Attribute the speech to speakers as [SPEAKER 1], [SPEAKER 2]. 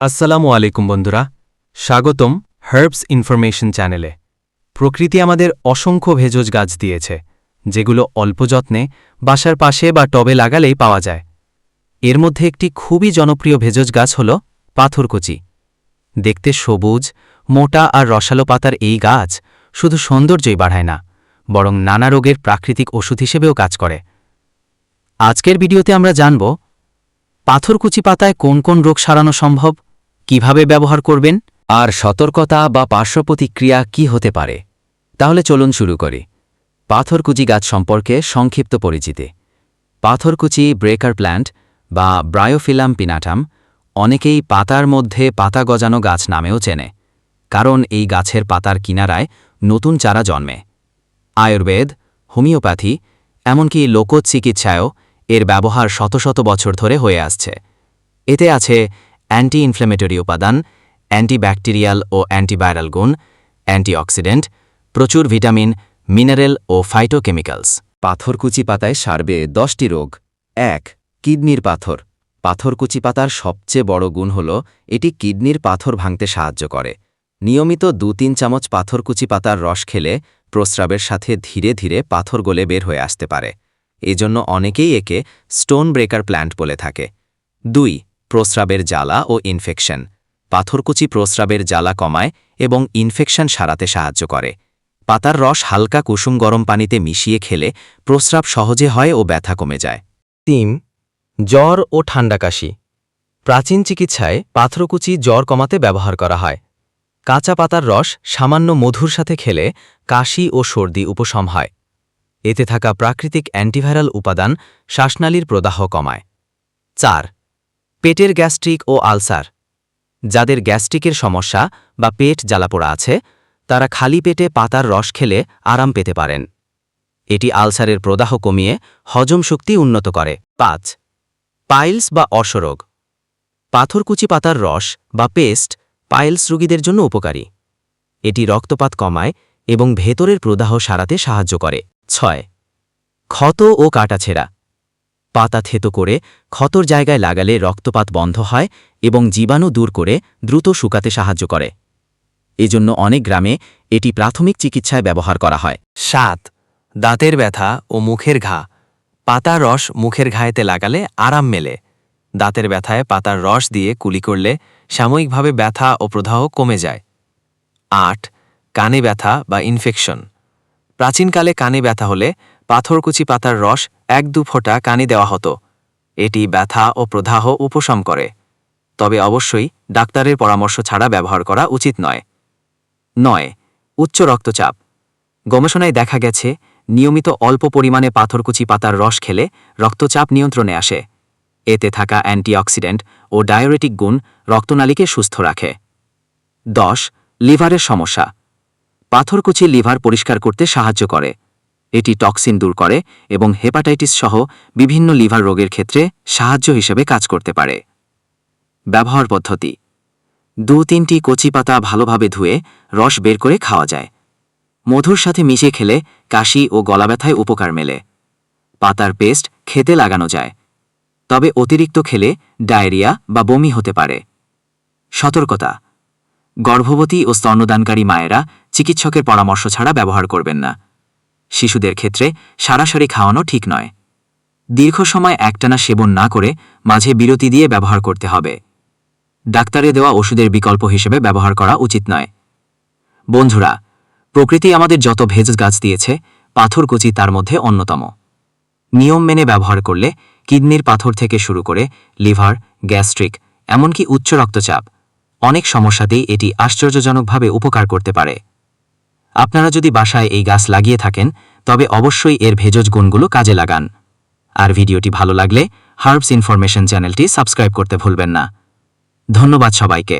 [SPEAKER 1] আসসালামু আলাইকুম বন্ধুরা, স্বাগতম হার্বস ইনফরমেশন চ্যানেলে প্রকৃতি আমাদের অসংখ্য ভেষজ গাছ দিয়েছে, যেগুলো অল্প যত্নে বাসার পাশে বা টবে লাগালেই পাওয়া যায়। এর মধ্যে একটি খুবই জনপ্রিয় ভেষজ গাছ হল পাথরকুচি। দেখতে সবুজ, মোটা আর রসালো পাতার এই গাছ শুধু সৌন্দর্যই বাড়ায় না, বরং নানা রোগের প্রাকৃতিক ওষুধ হিসেবেও কাজ করে। আজকের ভিডিওতে আমরা জানব পাথরকুচি পাতায় কোন কোন রোগ সারানো সম্ভব কীভাবে ব্যবহার করবেন?
[SPEAKER 2] আর সতর্কতা বা পার্শ্ব প্রতিক্রিয়া কি হতে পারে? তাহলে চলুন শুরু করি। পাথরকুচি গাছ সম্পর্কে সংক্ষিপ্ত পরিচিতি। পাথরকুচি, ব্রেকার প্ল্যান্ট বা ব্রায়োফিলাম পিনাটাম অনেকেই পাতার মধ্যে পাতা গজানো গাছ নামেও চেনে, কারণ এই গাছের পাতার কিনারায় নতুন চারা জন্মে। আয়ুর্বেদ, হোমিওপ্যাথি, এমনকি লোকচিকিৎসায়ও এর ব্যবহার শত শত বছর ধরে হয়ে আসছে। এতে আছে অ্যান্টি ইনফ্লেমেটরি উপাদান অ্যান্টিব্যাকটেরিয়াল ও অ্যান্টিভাইরাল গুণ অ্যান্টিঅক্সিডেন্ট প্রচুর ভিটামিন মিনারেল ও ফাইটোকেমিক্যালস পাথরকুচি পাতায় সারবে দশটি রোগ। এক, কিডনির পাথর। পাথরকুচি পাতার সবচেয়ে বড় গুণ হল, এটি কিডনির পাথর ভাঙতে সাহায্য করে। নিয়মিত দু তিন চামচ পাথরকুচি পাতার রস খেলে প্রস্রাবের সাথে ধীরে ধীরে পাথর গলে বের হয়ে আসতে পারে। এজন্য অনেকেই একে স্টোন ব্রেকার প্ল্যান্ট বলে থাকে। দুই প্রস্রাবের জ্বালা ও ইনফেকশন। পাথরকুচি প্রস্রাবের জ্বালা কমায় এবং ইনফেকশন সারাতে সাহায্য করে। পাতার রস হালকা কুসুম গরম পানিতে মিশিয়ে খেলে প্রস্রাব সহজে হয় ও ব্যথা কমে যায়।
[SPEAKER 1] তিন, জ্বর ও ঠান্ডা কাশি প্রাচীন চিকিৎসায় পাথরকুচি জ্বর কমাতে ব্যবহার করা হয়। কাঁচা পাতার রস সামান্য মধুর সাথে খেলে কাশি ও সর্দি উপশম হয়। এতে থাকা প্রাকৃতিক অ্যান্টিভাইরাল উপাদান শ্বাসনালীর প্রদাহ কমায়। চার পেটের গ্যাস্ট্রিক ও আলসার। যাদের গ্যাস্ট্রিকের সমস্যা বা পেট জ্বালাপোড়া আছে, তারা খালি পেটে পাতার রস খেলে আরাম পেতে পারেন। এটি আলসারের প্রদাহ কমিয়ে হজম শক্তি উন্নত করে। পাঁচ, পাইলস বা অসরোগ পাথরকুচি পাতার রস বা পেস্ট পাইলস রোগীদের জন্য উপকারী। এটি রক্তপাত কমায় এবং ভেতরের প্রদাহ সারাতে সাহায্য করে। ছয়, ক্ষত ও কাটাছেঁড়া পাতা থেতো করে ক্ষতর জায়গায় লাগালে রক্তপাত বন্ধ হয় এবং জীবাণু দূর করে দ্রুত শুকাতে সাহায্য করে। এজন্য অনেক গ্রামে এটি প্রাথমিক চিকিৎসায় ব্যবহার করা হয়। সাত, দাঁতের ব্যথা ও মুখের ঘা। পাতার রস মুখের ঘায়েতে লাগালে আরাম মেলে। দাঁতের ব্যথায় পাতার রস দিয়ে কুলি করলে সাময়িকভাবে ব্যথা ও প্রদাহ কমে যায়। আট, কানে ব্যথা বা ইনফেকশন। প্রাচীনকালে কানে ব্যথা হলে পাথরকুচি পাতার রস এক দু ফোঁটা কানে দেওয়া হতো। এটি ব্যথা ও প্রদাহ উপশম করে। তবে অবশ্যই ডাক্তারের পরামর্শ ছাড়া ব্যবহার করা উচিত নয়। নয়, উচ্চ রক্তচাপ। গবেষণায় দেখা গেছে, নিয়মিত অল্প পরিমাণে পাথরকুচি পাতার রস খেলে রক্তচাপ নিয়ন্ত্রণে আসে। এতে থাকা অ্যান্টিঅক্সিডেন্ট ও ডায়োরেটিক গুণ রক্তনালীকে সুস্থ রাখে। দশ, লিভারের সমস্যা। পাথরকুচি লিভার পরিষ্কার করতে সাহায্য করে। এটি টক্সিন দূর করে এবং হেপাটাইটিস সহ বিভিন্ন লিভার রোগের ক্ষেত্রে সাহায্য হিসেবে কাজ করতে পারে। ব্যবহার পদ্ধতি। দু তিনটি কচি পাতা ভালোভাবে ধুয়ে রস বের করে খাওয়া যায়। মধুর সাথে মিশিয়ে খেলে কাশি ও গলা ব্যথায় উপকার মেলে। পাতার পেস্ট খেতে লাগানো যায়। তবে অতিরিক্ত খেলে ডায়রিয়া বা বমি হতে পারে। সতর্কতা। গর্ভবতী ও স্তন্যদানকারী মায়েরা চিকিৎসকের পরামর্শ ছাড়া ব্যবহার করবেন না। শিশুদের ক্ষেত্রে সারাসারি খাওয়ানো ঠিক নয়। দীর্ঘ সময় একটানা সেবন না করে মাঝে বিরতি দিয়ে ব্যবহার করতে হবে। ডাক্তারে দেওয়া ওষুধের বিকল্প হিসেবে ব্যবহার করা উচিত নয়। বন্ধুরা, প্রকৃতি আমাদের যত ভেজ গাছ দিয়েছে পাথরকুচি তার মধ্যে অন্যতম। নিয়ম মেনে ব্যবহার করলে কিডনির পাথর থেকে শুরু করে লিভার, গ্যাস্ট্রিক, এমনকি উচ্চ রক্তচাপ অনেক সমস্যাতেই এটি আশ্চর্যজনকভাবে উপকার করতে পারে। আপনারা যদি বাসায় এই গাছ লাগিয়ে থাকেন, তবে অবশ্যই এর ভেজজ গুণগুলো কাজে লাগান। আর ভিডিওটি ভালো লাগলে হার্বস ইনফরমেশন চ্যানেলটি সাবস্ক্রাইব করতে ভুলবেন না। ধন্যবাদ সবাইকে।